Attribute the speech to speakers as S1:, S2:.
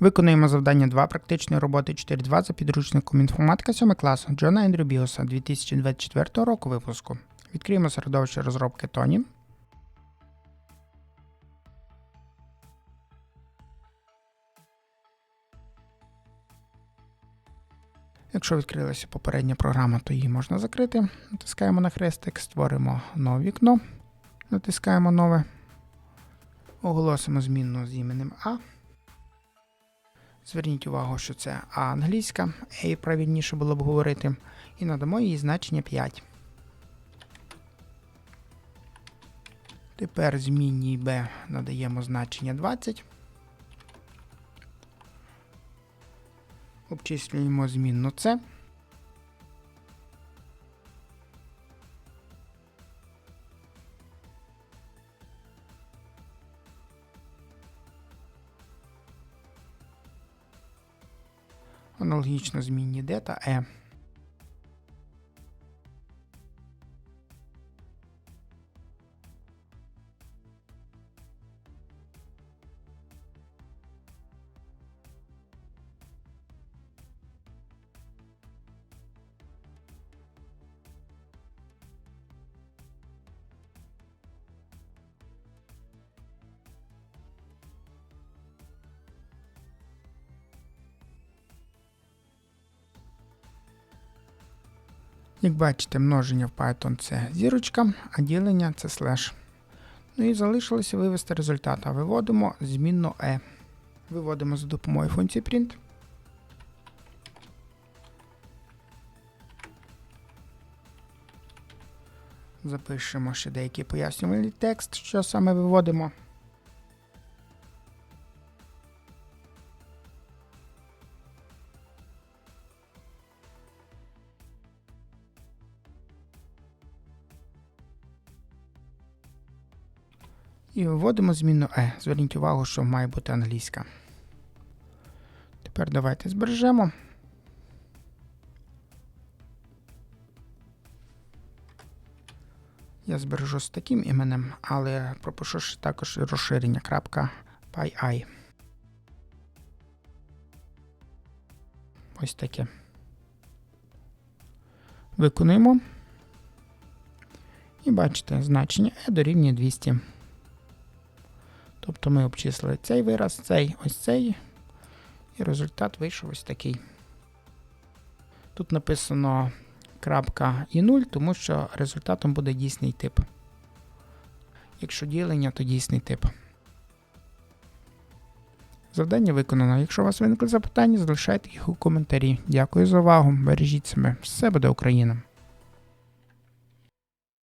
S1: Виконуємо завдання 2 практичної роботи 4.2 за підручником інформатика 7 класу Джона Ендрю Біоса 2024 року випуску. Відкриємо середовище розробки Тоні. Якщо відкрилася попередня програма, то її можна закрити. Натискаємо на хрестик, створимо нове вікно. Натискаємо нове. Оголосимо змінну з іменем А. Зверніть увагу, що це А англійська, A правильніше було б говорити, і надамо їй значення 5. Тепер змінній B надаємо значення 20. Обчислюємо змінну С. Аналогічно змінні D та E. Як бачите, множення в Python це зірочка, а ділення це слеш. Ну і залишилося вивести результат, а виводимо змінну e. Виводимо за допомогою функції print. Запишемо ще деякий пояснювальний текст, що саме виводимо. І вводимо зміну E. Зверніть увагу, що має бути англійська. Тепер давайте збережемо. Я збережу з таким іменем, але пропишу також розширення .py. Ось таке. Виконуємо. І бачите, значення E дорівнює 200. Тобто ми обчислили цей вираз, цей, ось цей, і результат вийшов ось такий. Тут написано крапка і 0, тому що результатом буде дійсний тип. Якщо ділення, то дійсний тип. Завдання виконано. Якщо у вас виникли запитання, залишайте їх у коментарі. Дякую за увагу. Бережіть себе. Все буде Україна!